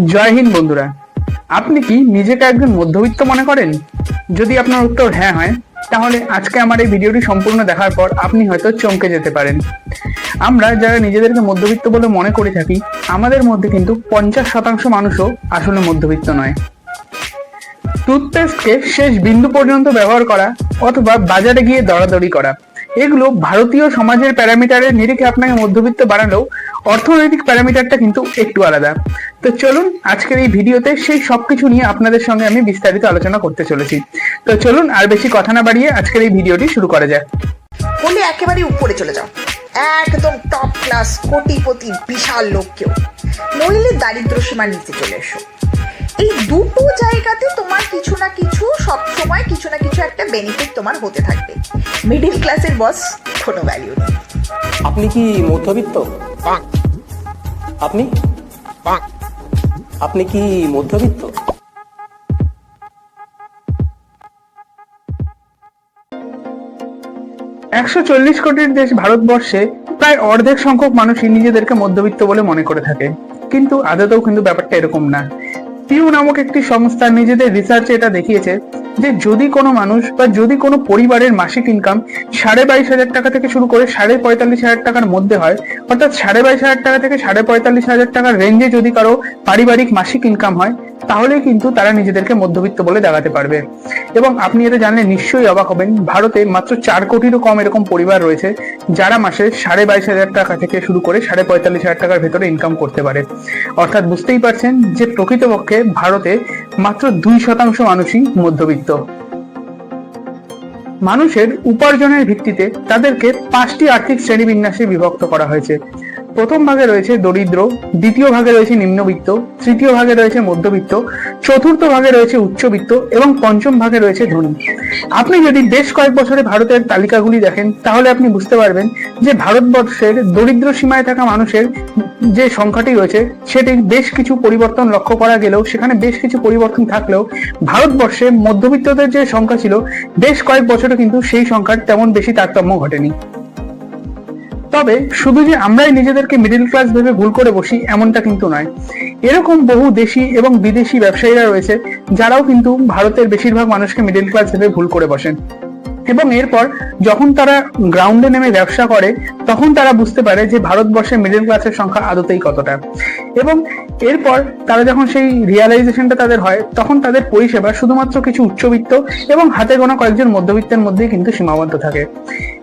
জয় হিন্দ, বন্ধুরা। আপনি কি নিজেকে একজন মধ্যবিত্ত মনে করেন? যদি আপনার উত্তর হ্যাঁ হয়, তাহলে আজকে আমার এই ভিডিওটি সম্পূর্ণ দেখার পর আপনি হয়তো চমকে যেতে পারেন। আমরা যারা নিজেদেরকে মধ্যবিত্ত বলে মনে করে থাকি, আমাদের মধ্যে কিন্তু পঞ্চাশ শতাংশ মানুষও আসলে মধ্যবিত্ত নয়। টুথপেস্টকে শেষ বিন্দু পর্যন্ত ব্যবহার করা অথবা বাজারে গিয়ে দরাদরি করা। এগুলো ভারতীয় সমাজের প্যারামিটারের নিরিখে আপনাকে মধ্যবিত্ত বানালেও অর্থনৈতিক প্যারামিটারটা কিন্তু একটু আলাদা। তো চলুন আজকের এই ভিডিওতে সেই সবকিছু নিয়ে আপনাদের সঙ্গে আমি বিস্তারিত আলোচনা করতে চলেছি। তো চলুন আর বেশি কথা না বাড়িয়ে আজকের এই ভিডিওটি শুরু করা যাক। হলে একেবারে উপরে চলে যাও। একদম টপ ক্লাস কোটিপতি বিশাল লোক কেউ। নইলে দারিদ্র সীমার নিচে চলে এসো। এই দুটো জায়গাতে তোমার কিছু না কিছু সব সময় কিছু না কিছু একটা বেনিফিট তোমার হতে থাকবে। মিডিল ক্লাসের বস কোনো ভ্যালিউ নেই। আপনি কি মধ্যবিত্ত? আপনি? আপনি কি মধ্যবিত্ত? একশো চল্লিশ কোটির দেশ ভারতবর্ষে প্রায় অর্ধেক সংখ্যক মানুষই নিজেদেরকে মধ্যবিত্ত বলে মনে করে থাকে। কিন্তু আদতেও কিন্তু ব্যাপারটা এরকম না। পিউ নামক একটি সংস্থা নিজেদের রিসার্চে এটা দেখিয়েছে যে যদি কোনো মানুষ বা যদি কোনো পরিবারের মাসিক ইনকাম সাড়ে বাইশ হাজার টাকা থেকে শুরু করে সাড়ে পঁয়তাল্লিশ হাজার টাকার মধ্যে হয়, অর্থাৎ সাড়ে বাইশ হাজার টাকা থেকে সাড়ে পঁয়তাল্লিশ হাজার টাকার রেঞ্জে যদি কারও পারিবারিক মাসিক ইনকাম হয় তাহলে কিন্তু তারা নিজেদেরকে মধ্যবিত্ত বলে দেখাতে পারবে। এবং আপনি এটা জানলে নিশ্চয়ই অবাক হবেন, ভারতে মাত্র চার কোটিরও কম এরকম পরিবার রয়েছে যারা মাসে সাড়ে বাইশ হাজার টাকা থেকে শুরু করে সাড়ে পঁয়তাল্লিশ হাজার টাকার ভেতরে ইনকাম করতে পারে। অর্থাৎ বুঝতেই পারছেন যে প্রকৃতপক্ষে ভারতে মাত্র দুই শতাংশ মানুষই মধ্যবিত্ত। মানুষের উপার্জনের ভিত্তিতে তাদেরকে পাঁচটি আর্থিক শ্রেণীবিন্যাসে বিভক্ত করা হয়েছে। প্রথম ভাগে রয়েছে দরিদ্র, দ্বিতীয় ভাগে রয়েছে নিম্নবিত্ত, তৃতীয় ভাগে রয়েছে মধ্যবিত্ত, চতুর্থ ভাগে রয়েছে উচ্চবিত্ত এবং পঞ্চম ভাগে রয়েছে ধনী। আপনি যদি বেশ কয়েক বছরে ভারতের তালিকাগুলি দেখেন, তাহলে আপনি বুঝতে পারবেন যে ভারতবর্ষের দরিদ্র সীমায় থাকা মানুষের যে সংখ্যাটি রয়েছে সেটি বেশ কিছু পরিবর্তন লক্ষ্য করা গেলেও, সেখানে বেশ কিছু পরিবর্তন থাকলেও ভারতবর্ষে মধ্যবিত্তদের যে সংখ্যা ছিল, বেশ কয়েক বছরে কিন্তু সেই সংখ্যার তেমন বেশি তারতম্য ঘটেনি। তবে শুধু যে আমরাই নিজেদেরকে মিডিল ক্লাস ভেবে ভুল করে বসি, এমনটা কিন্তু নয়। এরকম বহু দেশি এবং বিদেশি ব্যবসায়ীরা রয়েছে, যারাও কিন্তু ভারতের বেশিরভাগ মানুষকে মিডিল ক্লাস ভেবে ভুল করে বসেন। এবং এরপর যখন তারা গ্রাউন্ডে নেমে ব্যবসা করে, তখন তারা বুঝতে পারে যে ভারতবর্ষে মিডল ক্লাসের সংখ্যা আদতেই কতটা। এবং এরপর তারা যখন সেই রিয়ালাইজেশনটা তাদের হয়, তখন তাদের পরিষেবা শুধুমাত্র কিছু উচ্চবিত্ত এবং হাতে গোনা কয়েকজন মধ্যবিত্তের মধ্যেই কিন্তু সীমাবদ্ধ থাকে।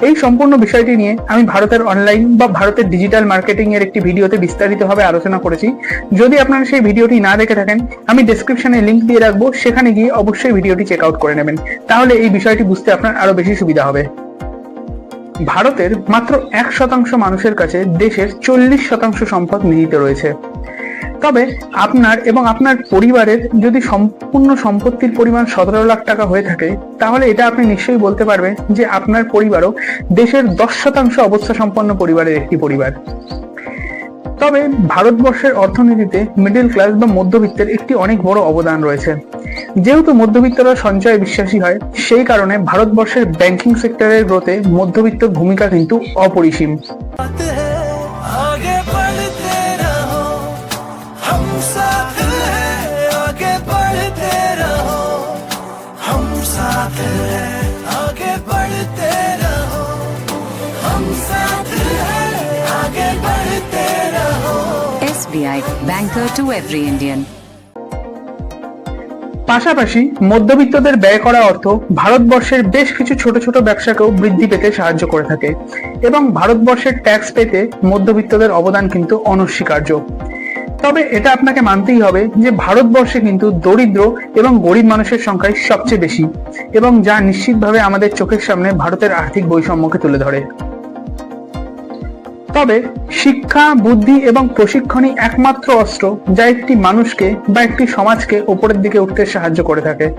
এই সম্পূর্ণ বিষয়টি নিয়ে আমি ভারতের অনলাইন বা ভারতের ডিজিটাল মার্কেটিং এর একটি ভিডিওতে বিস্তারিতভাবে আলোচনা করেছি। যদি আপনারা সেই ভিডিওটি না দেখে থাকেন, আমি ডেসক্রিপশনে লিংক দিয়ে রাখব, সেখানে গিয়ে অবশ্যই ভিডিওটি চেক আউট করে নেবেন। তাহলে এই বিষয়টি বুঝতে আপনার আরও বেশি সুবিধা হবে। ভারতের মাত্র এক শতাংশ মানুষের কাছে দেশের চল্লিশ শতাংশ সম্পদ নিহিত রয়েছে। তবে আপনার এবং আপনার পরিবারের যদি সম্পূর্ণ সম্পত্তির পরিমাণ সতেরো লাখ টাকা হয়ে থাকে, তাহলে এটা আপনি নিশ্চয়ই বলতে পারবেন যে আপনার পরিবারও দেশের দশ শতাংশ অবস্থা সম্পন্ন পরিবারের একটি পরিবার। তবে ভারতবর্ষের অর্থনীতিতে মিডল ক্লাস বা মধ্যবিত্তের একটি অনেক বড় অবদান রয়েছে যেহেতু মধ্যবিত্তরা সঞ্চয় বিশ্বাসী হয় সেই কারণে ভারতবর্ষের ব্যাংকিং সেক্টরের গ্রোথে মধ্যবিত্তর ভূমিকা কিন্তু অপরিসীম आगे बढ़ते रहो हम साथ हैं Banker to every Indian. পাশাপাশি মধ্যবিত্তদের ব্যয় করা অর্থ ভারতবর্ষের বেশ কিছু ছোট ছোট ব্যবসাকেও বৃদ্ধি পেতে সাহায্য করে থাকে এবং ভারতবর্ষের ট্যাক্স পেতে মধ্যবিত্তদের অবদান কিন্তু অনস্বীকার্য তবে এটা আপনাকে মানতেই হবে যে ভারতবর্ষে কিন্তু দরিদ্র এবং গরিব মানুষের সংখ্যাই সবচেয়ে বেশি এবং যা নিশ্চিতভাবে আমাদের চোখের সামনে ভারতের আর্থিক বৈষম্যকে তুলে ধরে তবে শিক্ষা, বুদ্ধি এবং প্রশিক্ষণই একমাত্র অস্ত্র যা একটি মানুষকে বা একটি সমাজকে ওপরের দিকে উঠতে সাহায্য করে থাকে।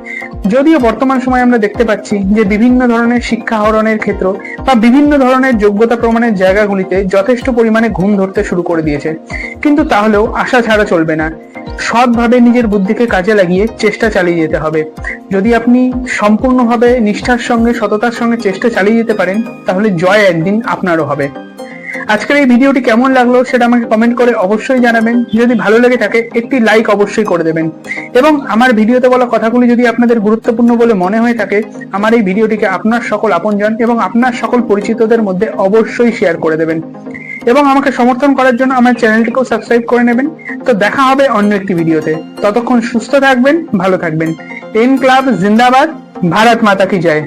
যদিও বর্তমান সময়ে আমরা দেখতে পাচ্ছি যে বিভিন্ন ধরনের শিক্ষা আহরণের ক্ষেত্র বা বিভিন্ন ধরনের যোগ্যতা প্রমাণের জায়গাগুলিতে যথেষ্ট পরিমাণে ঘুম ধরতে শুরু করে দিয়েছে। কিন্তু তাহলেও আশা ছাড়া চলবে না। সৎভাবে নিজের বুদ্ধিকে কাজে লাগিয়ে চেষ্টা চালিয়ে যেতে হবে। যদি আপনি সম্পূর্ণভাবে নিষ্ঠার সঙ্গে, সততার সঙ্গে চেষ্টা চালিয়ে যেতে পারেন, তাহলে জয় একদিন আপনারও হবে। আজকের এই ভিডিওটি কেমন লাগল সেটা আমাকে কমেন্ট করে অবশ্যই জানাবেন। যদি ভালো লেগে থাকে, একটি লাইক অবশ্যই করে দেবেন। এবং আমার ভিডিওতে বলা কথাগুলি যদি আপনাদের গুরুত্বপূর্ণ বলে মনে হয়ে থাকে, আমার এই ভিডিওটিকে আপনার সকল আপনজন এবং আপনার সকল পরিচিতদের মধ্যে অবশ্যই শেয়ার করে দেবেন। এবং আমাকে সমর্থন করার জন্য আমার চ্যানেলটিকেও সাবস্ক্রাইব করে নেবেন। তো দেখা হবে অন্য একটি ভিডিওতে। ততক্ষণ সুস্থ থাকবেন, ভালো থাকবেন। এন ক্লাব জিন্দাবাদ ভারত মাতা কি জয়